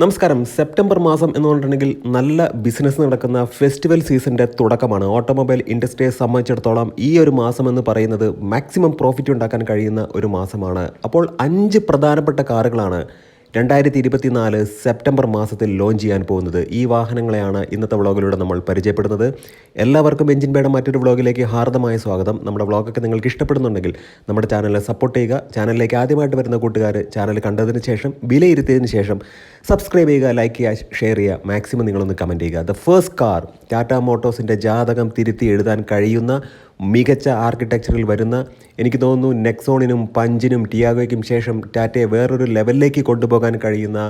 നമസ്കാരം. സെപ്റ്റംബർ മാസം എന്ന് പറഞ്ഞിട്ടുണ്ടെങ്കിൽ നല്ല ബിസിനസ് നടക്കുന്ന ഫെസ്റ്റിവൽ സീസണിന്റെ തുടക്കമാണ്. ഓട്ടോമൊബൈൽ ഇൻഡസ്ട്രിയെ സംബന്ധിച്ചിടത്തോളം ഈ ഒരു മാസം എന്ന് പറയുന്നത് മാക്സിമം പ്രോഫിറ്റ് ഉണ്ടാക്കാൻ കഴിയുന്ന ഒരു മാസമാണ്. അപ്പോൾ അഞ്ച് പ്രധാനപ്പെട്ട കാറുകളാണ് രണ്ടായിരത്തി ഇരുപത്തിനാല് സെപ്റ്റംബർ മാസത്തിൽ ലോഞ്ച് ചെയ്യാൻ പോകുന്നത്. ഈ വാഹനങ്ങളെയാണ് ഇന്നത്തെ വ്ളോഗിലൂടെ നമ്മൾ പരിചയപ്പെടുന്നത്. എല്ലാവർക്കും എഞ്ചിൻ പേട മറ്റൊരു വ്ളോഗിലേക്ക് ഹാർദമായ സ്വാഗതം. നമ്മുടെ വ്ളോഗൊക്കെ നിങ്ങൾക്ക് ഇഷ്ടപ്പെടുന്നുണ്ടെങ്കിൽ നമ്മുടെ ചാനലിനെ സപ്പോർട്ട് ചെയ്യുക. ചാനലിലേക്ക് ആദ്യമായിട്ട് വരുന്ന കൂട്ടുകാർ ചാനൽ കണ്ടതിന് ശേഷം വിലയിരുത്തിയതിന് ശേഷം സബ്സ്ക്രൈബ് ചെയ്യുക ലൈക്ക് ചെയ്യുക ഷെയർ ചെയ്യുക. മാക്സിമം നിങ്ങളൊന്ന് കമന്റ് ചെയ്യുക. ദ ഫസ്റ്റ് കാർ ടാറ്റ മോട്ടോഴ്സിന്റെ ജാതകം തിരുത്തി എഴുതാൻ കഴിയുന്ന മികച്ച ആർക്കിടെക്ചറിൽ വരുന്ന എനിക്ക് തോന്നുന്നു നെക്സോണിനും പഞ്ചിനും ടിയാഗോയ്ക്കും ശേഷം ടാറ്റയെ വേറൊരു ലെവലിലേക്ക് കൊണ്ടുപോകാൻ കഴിയുന്ന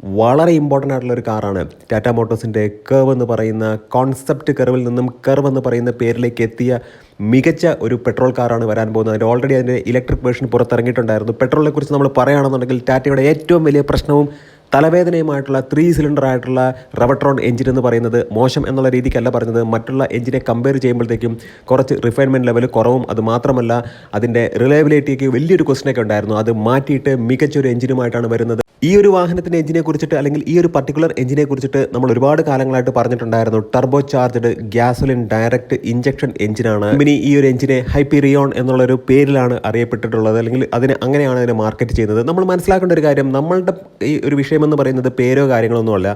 വളരെ ഇമ്പോർട്ടന്റ് ആയിട്ടുള്ള ഒരു കാറാണ് ടാറ്റ മോട്ടോഴ്സിന്റെ കർവ് എന്ന് പറയുന്ന കോൺസെപ്റ്റ് കർവിൽ നിന്നും കർവ് എന്ന് പറയുന്ന പേരിലേക്ക് എത്തിയ മികച്ച ഒരു പെട്രോൾ കാറാണ് വരാൻ പോകുന്നത്. അതിന്റെ ഓൾറെഡി അതിന്റെ ഇലക്ട്രിക് വേർഷൻ പുറത്തിറങ്ങിയിട്ടുണ്ടായിരുന്നു. പെട്രോളിനെ കുറിച്ച് നമ്മൾ പറയുകയാണെന്നുണ്ടെങ്കിൽ ടാറ്റയുടെ ഏറ്റവും വലിയ പ്രശ്നവും തലവേദനയുമായിട്ടുള്ള ത്രീ സിലിണ്ടർ ആയിട്ടുള്ള റവട്രോൺ എഞ്ചിൻ എന്ന് പറയുന്നത് മോശം എന്നുള്ള രീതിക്കല്ല പറഞ്ഞത്. മറ്റുള്ള എഞ്ചിനെ കമ്പയർ ചെയ്യുമ്പോഴത്തേക്കും കുറച്ച് റിഫൈൻമെന്റ് ലെവൽ കുറവും അത് മാത്രമല്ല അതിന്റെ റിലയബിലിറ്റിക്ക് വലിയൊരു ക്വസ്റ്റനൊക്കെ ഉണ്ടായിരുന്നു. അത് മാറ്റിയിട്ട് മികച്ചൊരു എഞ്ചിനുമായിട്ടാണ് വരുന്നത്. ഈ ഒരു വാഹനത്തിന്റെ എഞ്ചിനെ കുറിച്ചിട്ട് അല്ലെങ്കിൽ ഈ ഒരു പർട്ടിക്കുലർ എഞ്ചിനെ കുറിച്ചിട്ട് നമ്മൾ ഒരുപാട് കാലങ്ങളായിട്ട് പറഞ്ഞിട്ടുണ്ടായിരുന്നു. Turbo charged gasoline direct injection എഞ്ചിനാണ് കമ്പനി ഈ ഒരു എഞ്ചിനെ ഹൈപ്പീറിയോൺ എന്നുള്ളൊരു പേരിലാണ് അറിയപ്പെട്ടിട്ടുള്ളത്. അല്ലെങ്കിൽ അതിന് അങ്ങനെയാണ് അതിനെ മാർക്കറ്റ് ചെയ്യുന്നത് നമ്മൾ മനസ്സിലാക്കേണ്ട ഒരു കാര്യം നമ്മളുടെ ഈ ഒരു വിഷയമെന്ന് പറയുന്നത് പേരോ കാര്യങ്ങളൊന്നുമല്ല.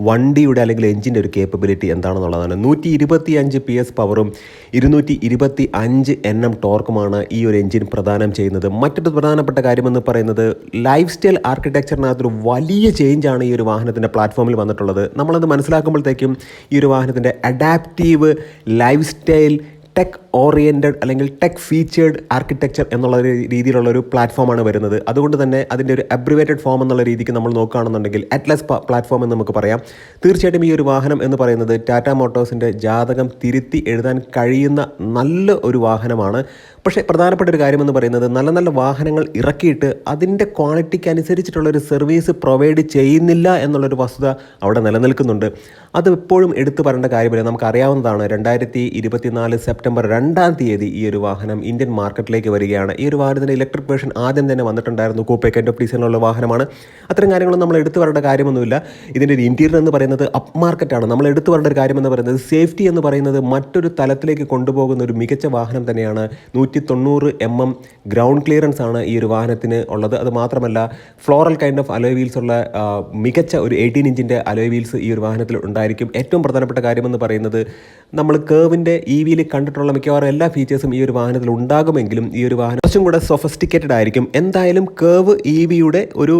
വണ്ടിയുടെ അല്ലെങ്കിൽ എഞ്ചിന്റെ ഒരു കേപ്പബിലിറ്റി എന്താണെന്നുള്ളതാണ്. നൂറ്റി ഇരുപത്തി അഞ്ച് പി എസ് പവറും ഇരുന്നൂറ്റി ഇരുപത്തി അഞ്ച് എൻ എം ടോർക്കുമാണ് ഈ ഒരു എഞ്ചിൻ പ്രദാനം ചെയ്യുന്നത്. മറ്റൊരു പ്രധാനപ്പെട്ട കാര്യമെന്ന് പറയുന്നത് ലൈഫ് സ്റ്റൈൽ ആർക്കിടെക്ചറിനകത്തൊരു വലിയ ചേഞ്ചാണ് ഈ ഒരു വാഹനത്തിന്റെ പ്ലാറ്റ്ഫോമിൽ വന്നിട്ടുള്ളത്. നമ്മളത് മനസ്സിലാക്കുമ്പോഴത്തേക്കും ഈ ഒരു വാഹനത്തിന്റെ adaptive life style tech oriented അല്ലെങ്കിൽ ടെക് ഫീച്ചേർഡ് ആർക്കിടെക്ചർ എന്നുള്ള രീതിയിലുള്ള ഒരു പ്ലാറ്റ്ഫോമാണ് വരുന്നത്. അതുകൊണ്ട് തന്നെ അതിന്റെ ഒരു അബ്രിവേറ്റഡ് ഫോം എന്നുള്ള രീതിക്ക് നമ്മൾ നോക്കുകയാണെന്നുണ്ടെങ്കിൽ അറ്റ്ലസ് പ്ലാറ്റ്ഫോം എന്ന് നമുക്ക് പറയാം. തീർച്ചയായിട്ടും ഈ ഒരു വാഹനം എന്ന് പറയുന്നത് ടാറ്റ മോട്ടോഴ്സിന്റെ ജാതകം തിരുത്തി എഴുതാൻ കഴിയുന്ന നല്ല ഒരു വാഹനമാണ്. പക്ഷേ പ്രധാനപ്പെട്ട ഒരു കാര്യമെന്ന് പറയുന്നത് നല്ല നല്ല വാഹനങ്ങൾ ഇറക്കിയിട്ട് അതിന്റെ ക്വാളിറ്റിക്ക് അനുസരിച്ചിട്ടുള്ള ഒരു സർവീസ് പ്രൊവൈഡ് ചെയ്യുന്നില്ല എന്നുള്ളൊരു വസ്തുത അവിടെ നിലനിൽക്കുന്നുണ്ട്. അത് എപ്പോഴും എടുത്തു പറയേണ്ട കാര്യമില്ല നമുക്ക് അറിയാവുന്നതാണ് രണ്ടായിരത്തി ഇരുപത്തിനാല് സെപ്റ്റംബർ രണ്ടാം തീയതി ഈ ഒരു വാഹനം ഇന്ത്യൻ മാർക്കറ്റിലേക്ക് വരികയാണ്. ഈ ഒരു വാഹനത്തിന്റെ ഇലക്ട്രിക് വേർഷൻ ആദ്യം തന്നെ വന്നിട്ടുണ്ടായിരുന്നു കൂപ്പേ കെൻഡോ ഡീസലിനുള്ള വാഹനമാണ്. അത്തരം കാര്യങ്ങളൊന്നും നമ്മൾ എടുത്തു വരേണ്ട കാര്യമൊന്നുമില്ല. ഇതിന്റെ ഒരു ഇന്റീരിയർ എന്ന് പറയുന്നത് അപ്പ് മാർക്കറ്റാണ് നമ്മൾ എടുത്തു വരേണ്ട ഒരു കാര്യമെന്ന് പറയുന്നത് സേഫ്റ്റി എന്ന് പറയുന്നത് മറ്റൊരു തലത്തിലേക്ക് കൊണ്ടുപോകുന്ന ഒരു മികച്ച വാഹനം തന്നെയാണ്. നൂറ്റി തൊണ്ണൂറ് എം എം ഗ്രൗണ്ട് ക്ലിയറൻസ് ആണ് ഈ ഒരു വാഹനത്തിന് ഉള്ളത്. അത് മാത്രമല്ല floral kind of alloy wheels ഉള്ള മികച്ച ഒരു എയ്റ്റീൻ ഇഞ്ചിന്റെ അലോയ് വീൽസ് ഈ ഒരു വാഹനത്തിൽ ഉണ്ടായിരിക്കും. ഏറ്റവും പ്രധാനപ്പെട്ട കാര്യമെന്ന് പറയുന്നത് നമ്മൾ കേവിന്റെ ഇ വിയിൽ കണ്ടിട്ടുള്ള മിക്കവാറും എല്ലാ ഫീച്ചേഴ്സും ഈ ഒരു വാഹനത്തിൽ ഉണ്ടാകുമെങ്കിലും ഈ ഒരു വാഹനം കുറച്ചും കൂടെ സൊഫസ്റ്റിക്കേറ്റഡ് ആയിരിക്കും. എന്തായാലും കേവ് ഇ വിയുടെ ഒരു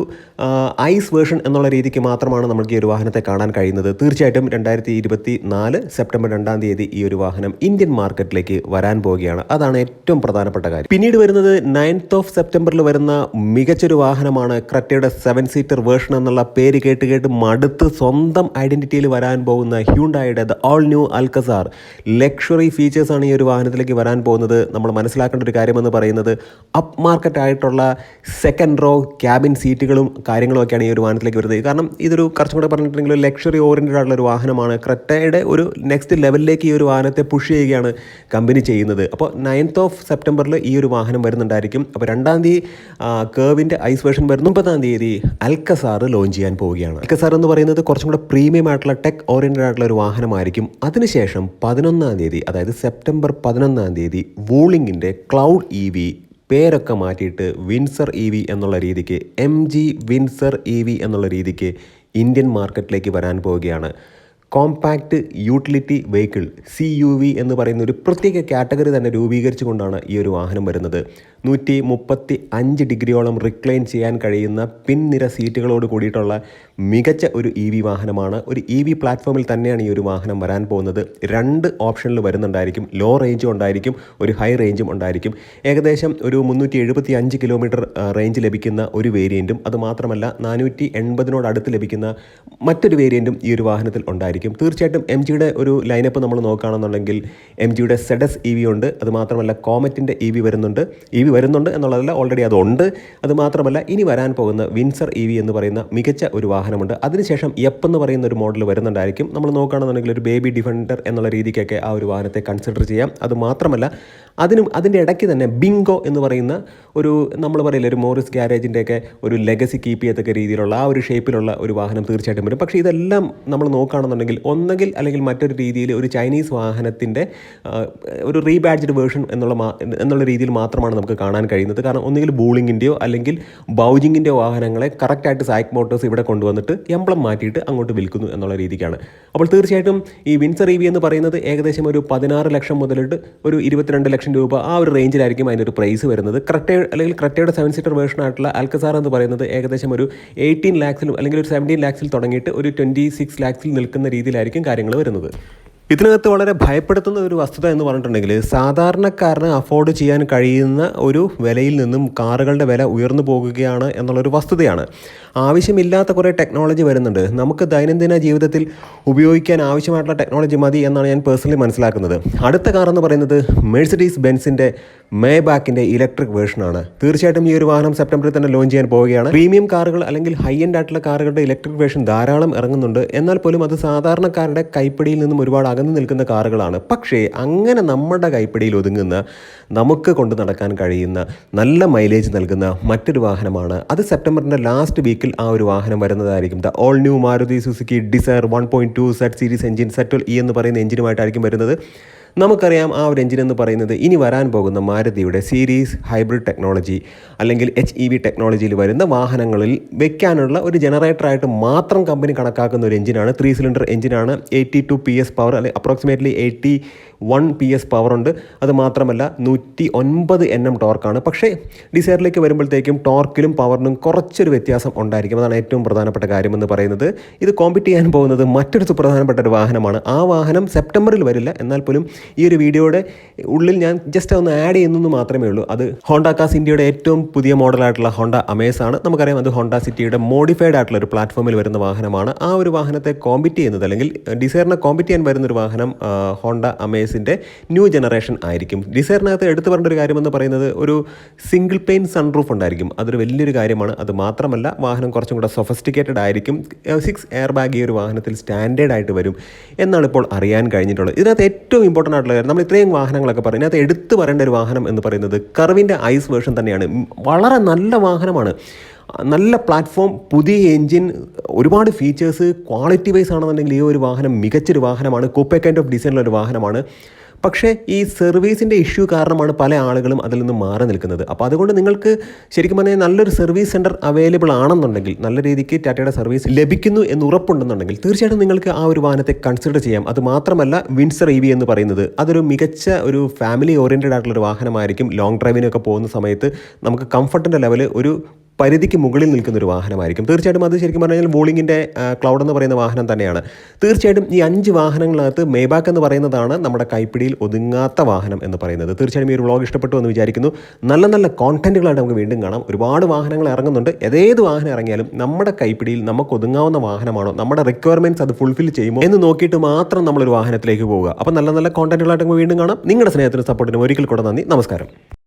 ഐസ് വേർഷൻ എന്നുള്ള രീതിക്ക് മാത്രമാണ് നമുക്ക് ഈ ഒരു വാഹനത്തെ കാണാൻ കഴിയുന്നത്. തീർച്ചയായിട്ടും രണ്ടായിരത്തി ഇരുപത്തി നാല് സെപ്റ്റംബർ രണ്ടാം തീയതി ഈ ഒരു വാഹനം ഇന്ത്യൻ മാർക്കറ്റിലേക്ക് വരാൻ പോവുകയാണ്. അതാണ് ഏറ്റവും പ്രധാനപ്പെട്ട കാര്യം. പിന്നീട് വരുന്നത് നയൻത്ത് ഓഫ് സെപ്റ്റംബറിൽ വരുന്ന മികച്ചൊരു വാഹനമാണ് ക്രറ്റയുടെ സെവൻ സീറ്റർ വേർഷൻ എന്നുള്ള പേര് കേട്ട് കേട്ട് മടുത്ത് സ്വന്തം ഐഡന്റിറ്റിയിൽ വരാൻ പോകുന്ന ഹ്യൂണ്ടായുടെ the all new Alcazar luxury ഫീച്ചേഴ്സാണ് ഈ ഒരു വാഹനത്തിലേക്ക് വരാൻ പോകുന്നത്? നമ്മൾ മനസ്സിലാക്കേണ്ട ഒരു കാര്യമെന്ന് പറയുന്നത് അപ്പ് മാർക്കറ്റ് ആയിട്ടുള്ള സെക്കൻഡ് റോ ക്യാബിൻ സീറ്റുകളും കാര്യങ്ങളും ഒക്കെയാണ് ഈ ഒരു വാഹനത്തിലേക്ക് വരുന്നത്. കാരണം ഇതൊരു കുറച്ചും കൂടെ പറഞ്ഞിട്ടുണ്ടെങ്കിൽ ലക്ഷറി ഓറിയന്റഡ് ആയിട്ടുള്ള ഒരു വാഹനമാണ്. ക്രെറ്റയുടെ ഒരു നെക്സ്റ്റ് ലെവലിലേക്ക് ഈ ഒരു വാഹനത്തെ പുഷ് ചെയ്യുകയാണ് കമ്പനി ചെയ്യുന്നത്. അപ്പോൾ നയൻത്ത് ഓഫ് സെപ്റ്റംബറിൽ ഈ ഒരു വാഹനം വരുന്നുണ്ടായിരിക്കും. അപ്പോൾ രണ്ടാം തീയതി കേവിന്റെ ഐസ് വേർഷൻ വരുന്ന. മുപ്പതാം തീയതി അൽക്കസാർ ലോഞ്ച് ചെയ്യാൻ പോവുകയാണ്. അൽക്കസാർ എന്ന് പറയുന്നത് കുറച്ചും കൂടെ പ്രീമിയം ആയിട്ടുള്ള ടെക് ഓറിയന്റഡ് ആയിട്ടുള്ള ഒരു വാഹനമായിരിക്കും. അതിനുശേഷം പതിനൊന്നാം തീയതി അതായത് സെപ്റ്റംബർ പതിനൊന്നാം തീയതി വൂളിങ്ങിന്റെ ക്ലൗഡ് ഇ വി പേരൊക്കെ മാറ്റിയിട്ട് വിൻസർ ഇ വി എന്നുള്ള രീതിക്ക് M G Windsor E V എന്നുള്ള രീതിക്ക് ഇന്ത്യൻ മാർക്കറ്റിലേക്ക് വരാൻ പോവുകയാണ്. Compact utility vehicle C U V എന്ന് പറയുന്ന ഒരു പ്രത്യേക കാറ്റഗറി തന്നെ രൂപീകരിച്ചുകൊണ്ടാണ് ഈ ഒരു വാഹനം വരുന്നത്. നൂറ്റി മുപ്പത്തി അഞ്ച് ഡിഗ്രിയോളം റിക്ലൈൻ ചെയ്യാൻ കഴിയുന്ന പിൻനിര സീറ്റുകളോട് കൂടിയിട്ടുള്ള മികച്ച ഒരു ഇ വി വാഹനമാണ്. ഒരു ഇ വി പ്ലാറ്റ്ഫോമിൽ തന്നെയാണ് ഈ ഒരു വാഹനം വരാൻ പോകുന്നത്. രണ്ട് ഓപ്ഷനിൽ വരുന്നുണ്ടായിരിക്കും. ലോ റേഞ്ചും ഉണ്ടായിരിക്കും. ഒരു ഹൈ റേഞ്ചും ഉണ്ടായിരിക്കും. ഏകദേശം ഒരു മുന്നൂറ്റി എഴുപത്തി അഞ്ച് കിലോമീറ്റർ റേഞ്ച് ലഭിക്കുന്ന ഒരു വേരിയന്റും അതുമാത്രമല്ല നാനൂറ്റി എൺപതിനോട് അടുത്ത് ലഭിക്കുന്ന മറ്റൊരു വേരിയന്റും ഈ ഒരു വാഹനത്തിൽ ഉണ്ടായിരിക്കും. തീർച്ചയായിട്ടും എം ജിയുടെ ഒരു ലൈനപ്പ് നമ്മൾ നോക്കുകയാണെന്നുണ്ടെങ്കിൽ എം ജിയുടെ സെഡസ് ഇ വി ഉണ്ട്. അതുമാത്രമല്ല കോമറ്റിന്റെ ഇ വി വരുന്നുണ്ട്. ഇ വി വരുന്നുണ്ട് എന്നുള്ളതല്ല ഓൾറെഡി അതുണ്ട് അത് മാത്രമല്ല ഇനി വരാൻ പോകുന്ന വിൻസർ ഇ വി എന്ന് പറയുന്ന മികച്ച ഒരു വാഹനമുണ്ട്. അതിനുശേഷം എപ്പ് എന്ന് പറയുന്ന ഒരു മോഡൽ വരുന്നുണ്ടായിരിക്കും. നമ്മൾ നോക്കുകയാണെന്നുണ്ടെങ്കിൽ ഒരു ബേബി ഡിഫൻഡർ എന്നുള്ള രീതിക്കൊക്കെ ആ ഒരു വാഹനത്തെ കൺസിഡർ ചെയ്യാം. അത് മാത്രമല്ല അതിനും അതിന്റെ ഇടയ്ക്ക് തന്നെ ബിങ്കോ എന്ന് പറയുന്ന ഒരു നമ്മൾ പറയില്ല ഒരു മോറിസ് ഗ്യാരേജിന്റെയൊക്കെ ഒരു ലെഗസി കീപ്പ് ചെയ്യത്തക്ക രീതിയിലുള്ള ആ ഒരു ഷേപ്പിലുള്ള ഒരു വാഹനം തീർച്ചയായിട്ടും വരും. പക്ഷേ ഇതെല്ലാം നമ്മൾ നോക്കുകയാണെന്നുണ്ടെങ്കിൽ ഒന്നെങ്കിൽ അല്ലെങ്കിൽ മറ്റൊരു രീതിയിൽ ഒരു ചൈനീസ് വാഹനത്തിന്റെ ഒരു റീബാഡ്ജഡ് വേർഷൻ എന്നുള്ള എന്നുള്ള രീതിയിൽ മാത്രമാണ് നമുക്ക് കാണാൻ കഴിയുന്നത്. കാരണം ഒന്നുകിൽ ബൂളിങ്ങിന്റെയോ അല്ലെങ്കിൽ ബൗജിങ്ങിന്റെയോ വാഹനങ്ങളെ കറക്റ്റായിട്ട് സാക് മോട്ടോഴ്സ് ഇവിടെ കൊണ്ടുവന്നിട്ട് എംബ്ലം മാറ്റിയിട്ട് അങ്ങോട്ട് വിൽക്കുന്നു എന്നുള്ള രീതിക്കാണ്. അപ്പോൾ തീർച്ചയായിട്ടും ഈ വിൻസർ ഇ വി എന്ന് പറയുന്നത് ഏകദേശം ഒരു പതിനാറ് ലക്ഷം മുതലിട്ട് ഒരു ഇരുപത്തിരണ്ട് ലക്ഷം രൂപ ആ ഒരു റേഞ്ചിലായിരിക്കും അതിന്റെ ഒരു പ്രൈസ് വരുന്നത്. ക്രെറ്റ അല്ലെങ്കിൽ ക്രെറ്റയുടെ സെവൻ സീറ്റർ വേർഷൻ ആയിട്ടുള്ള അൽക്കസാർ എന്ന് പറയുന്നത് ഏകദേശം ഒരു എയ്റ്റീൻ ലാക്സിലും അല്ലെങ്കിൽ ഒരു സെവന്റീൻ ലാക്സിൽ തുടങ്ങിയിട്ട് ഒരു ട്വന്റി സിക്സ് ലാക്സിൽ നിൽക്കുന്ന രീതിയിലായിരിക്കും കാര്യങ്ങൾ വരുന്നത്. ഇതിനകത്ത് വളരെ ഭയപ്പെടുത്തുന്ന ഒരു വസ്തുത എന്ന് പറഞ്ഞിട്ടുണ്ടെങ്കിൽ സാധാരണക്കാരന് അഫോർഡ് ചെയ്യാൻ കഴിയുന്ന ഒരു വിലയിൽ നിന്നും കാറുകളുടെ വില ഉയർന്നു പോകുകയാണ് എന്നുള്ളൊരു വസ്തുതയാണ്. ആവശ്യമില്ലാത്ത കുറേ ടെക്നോളജി വരുന്നുണ്ട്. നമുക്ക് ദൈനംദിന ജീവിതത്തിൽ ഉപയോഗിക്കാൻ ആവശ്യമായിട്ടുള്ള ടെക്നോളജി മതി എന്നാണ് ഞാൻ പേഴ്സണലി മനസ്സിലാക്കുന്നത്. അടുത്ത കാർ എന്ന് പറയുന്നത് മെഴ്സിഡീസ് ബെൻസിന്റെ മേ ബാക്കിന്റെ ഇലക്ട്രിക് വേർഷനാണ് തീർച്ചയായിട്ടും ഈ ഒരു വാഹനം സെപ്റ്റംബറിൽ തന്നെ ലോഞ്ച് ചെയ്യാൻ പോവുകയാണ്. പ്രീമിയം കാറുകൾ അല്ലെങ്കിൽ ഹൈ എൻഡ് ആയിട്ടുള്ള കാറുകളുടെ ഇലക്ട്രിക് വേർഷൻ ധാരാളം ഇറങ്ങുന്നുണ്ട്. എന്നാൽ പോലും അത് സാധാരണക്കാരുടെ കൈപ്പിടിയിൽ നിന്നും ഒരുപാട് അകന്നു നിൽക്കുന്ന കാറുകളാണ്. പക്ഷേ അങ്ങനെ നമ്മുടെ കൈപ്പിടിയിൽ ഒതുങ്ങുന്ന നമുക്ക് കൊണ്ട് നടക്കാൻ കഴിയുന്ന നല്ല മൈലേജ് നൽകുന്ന മറ്റൊരു വാഹനമാണ്. അത് സെപ്റ്റംബറിന്റെ ലാസ്റ്റ് വീക്കിൽ ആ ഒരു വാഹനം വരുന്നതായിരിക്കും. The all new Maruti Suzuki Dzire one point two Z series engine സെറ്റൽ E എന്ന് പറയുന്ന എഞ്ചിനുമായിട്ടായിരിക്കും വരുന്നത്. നമുക്കറിയാം ആ ഒരു എഞ്ചിൻ എന്ന് പറയുന്നത് ഇനി വരാൻ പോകുന്ന മാരുതിയുടെ സീരീസ് ഹൈബ്രിഡ് ടെക്നോളജി അല്ലെങ്കിൽ എച്ച് ഇ വി ടെക്നോളജിയിൽ വരുന്ന വാഹനങ്ങളിൽ വെക്കാനുള്ള ഒരു ജനറേറ്ററായിട്ട് മാത്രം കമ്പനി കണക്കാക്കുന്ന ഒരു എഞ്ചിനാണ് ത്രീ സിലിണ്ടർ എഞ്ചിനാണ് eighty two P S power അല്ലെങ്കിൽ approximately eighty one P S ഉണ്ട് അത് മാത്രമല്ല നൂറ്റി ഒൻപത് എൻ എം ടോർക്കാണ്. പക്ഷേ ഡിസൈറിലേക്ക് വരുമ്പോഴത്തേക്കും ടോർക്കിലും പവറിനും കുറച്ചൊരു വ്യത്യാസം ഉണ്ടായിരിക്കും. അതാണ് ഏറ്റവും പ്രധാനപ്പെട്ട കാര്യം എന്ന് പറയുന്നത്. ഇത് കോമ്പറ്റ് ചെയ്യാൻ പോകുന്നത് മറ്റൊരു സുപ്രധാനപ്പെട്ട ഒരു വാഹനമാണ്. ആ വാഹനം സെപ്റ്റംബറിൽ വരില്ല. എന്നാൽ പോലും ഈ ഒരു വീഡിയോയുടെ ഉള്ളിൽ ഞാൻ ജസ്റ്റ് ഒന്ന് ആഡ് ചെയ്യുന്നു മാത്രമേ ഉള്ളൂ. അത് ഹോണ്ട കാസ് ഇന്ത്യയുടെ ഏറ്റവും പുതിയ മോഡലായിട്ടുള്ള ഹോണ്ട അമേസ് ആണ്. നമുക്കറിയാം അത് ഹോണ്ട സിറ്റിയുടെ മോഡിഫൈഡ് ആയിട്ടുള്ള ഒരു പ്ലാറ്റ്ഫോമിൽ വരുന്ന വാഹനമാണ്. ആ ഒരു വാഹനത്തെ കോമ്പറ്റ് ചെയ്യുന്നത് അല്ലെങ്കിൽ ഡിസൈറിനെ കോമ്പറ്റ് ചെയ്യാൻ വരുന്ന ഒരു വാഹനം ഹോണ്ട ഹോണ്ട അമേസിന്റെ ന്യൂ ജനറേഷൻ ആയിരിക്കും. ഡിസൈറിനകത്ത് എടുത്തു പറഞ്ഞ ഒരു കാര്യമെന്ന് പറയുന്നത് ഒരു സിംഗിൾ പെയിൻ സൺറൂഫ് ഉണ്ടായിരിക്കും. അതൊരു വലിയൊരു കാര്യമാണ്. അത് മാത്രമല്ല വാഹനം കുറച്ചും കൂടെ സൊഫസ്റ്റിക്കേറ്റഡ് ആയിരിക്കും. സിക്സ് എയർ ബാഗ് ഈ ഒരു വാഹനത്തിൽ സ്റ്റാൻഡേർഡ് ആയിട്ട് വരും എന്നാണ് ഇപ്പോൾ അറിയാൻ കഴിഞ്ഞിട്ടുള്ളത്. ഇതിനകത്ത് ഏറ്റവും ഇമ്പോർട്ടന്റ് ആയിട്ടുള്ള കാര്യം നമ്മൾ ഇത്രയും വാഹനങ്ങളൊക്കെ പറയും. ഇതിനകത്ത് എടുത്തു പറയേണ്ട ഒരു വാഹനം എന്ന് പറയുന്നത് കർവിന്റെ ഐസ് വേർഷൻ തന്നെയാണ്. വളരെ നല്ല വാഹനമാണ്. നല്ല പ്ലാറ്റ്ഫോം പുതിയ എൻജിൻ ഒരുപാട് ഫീച്ചേഴ്സ് ക്വാളിറ്റി വൈസ് ആണെന്നുണ്ടെങ്കിൽ ഈ ഒരു വാഹനം മികച്ചൊരു വാഹനമാണ്. കൂപ്പേ കൈൻഡ് ഓഫ് ഡിസൈനുള്ള ഒരു വാഹനമാണ്. പക്ഷേ ഈ സർവീസിന്റെ ഇഷ്യൂ കാരണമാണ് പല ആളുകളും അതിൽ നിന്ന് മാറി നിൽക്കുന്നത്. അപ്പോൾ അതുകൊണ്ട് നിങ്ങൾക്ക് ശരിക്കും പറഞ്ഞാൽ നല്ലൊരു സർവീസ് സെന്റർ അവൈലബിൾ ആണെന്നുണ്ടെങ്കിൽ നല്ല രീതിക്ക് ടാറ്റയുടെ സർവീസ് ലഭിക്കുന്നു എന്ന് ഉറപ്പുണ്ടെന്നുണ്ടെങ്കിൽ തീർച്ചയായിട്ടും നിങ്ങൾക്ക് ആ ഒരു വാഹനത്തെ കൺസിഡർ ചെയ്യാം. അത് മാത്രമല്ല വിൻസർ ഇ വി എന്ന് പറയുന്നത് അതൊരു മികച്ച ഒരു ഫാമിലി ഓറിയന്റഡ് ആയിട്ടുള്ള ഒരു വാഹനമായിരിക്കും. ലോങ് ഡ്രൈവിനൊക്കെ പോകുന്ന സമയത്ത് നമുക്ക് കംഫർട്ടിന്റെ ലെവൽ ഒരു പരിധിക്ക് മുകളിൽ നിൽക്കുന്ന ഒരു വാഹനമായിരിക്കും. തീർച്ചയായിട്ടും അത് ശരിക്കും പറഞ്ഞു കഴിഞ്ഞാൽ ബോളിങ്ങിന്റെ ക്ലൗഡ് എന്ന് പറയുന്ന വാഹനം തന്നെയാണ്. തീർച്ചയായിട്ടും ഈ അഞ്ച് വാഹനങ്ങളകത്ത് മേബാക്ക് എന്ന് പറയുന്നതാണ് നമ്മുടെ കൈപ്പിടിയിൽ ഒതുങ്ങാത്ത വാഹനം എന്ന് പറയുന്നത്. തീർച്ചയായും ഈ ഒരു വ്ളോഗ് ഇഷ്ടപ്പെട്ടു എന്ന് വിചാരിക്കുന്നു. നല്ല നല്ല കോണ്ടന്റുകളായിട്ട് നമുക്ക് വീണ്ടും കാണാം. ഒരുപാട് വാഹനങ്ങൾ ഇറങ്ങുന്നുണ്ട്. ഏതേത് വാഹനം ഇറങ്ങിയാലും നമ്മുടെ കൈപ്പിടിയിൽ നമുക്ക് ഒതുങ്ങാവുന്ന വാഹനമാണോ? നമ്മുടെ റിക്വയർമെന്റ്സ് അത് ഫുൾഫിൽ ചെയ്യുമോ? എന്ന് നോക്കിയിട്ട് മാത്രം നമ്മളൊരു വാഹനത്തിലേക്ക് പോവുക. അപ്പോൾ നല്ല നല്ല കോണ്ടന്റുകളായിട്ട് നമുക്ക് വീണ്ടും കാണാം. നിങ്ങളുടെ സ്നേഹത്തിനും സപ്പോർട്ടിനും ഒരിക്കൽ കൂടെ നന്ദി. നമസ്കാരം.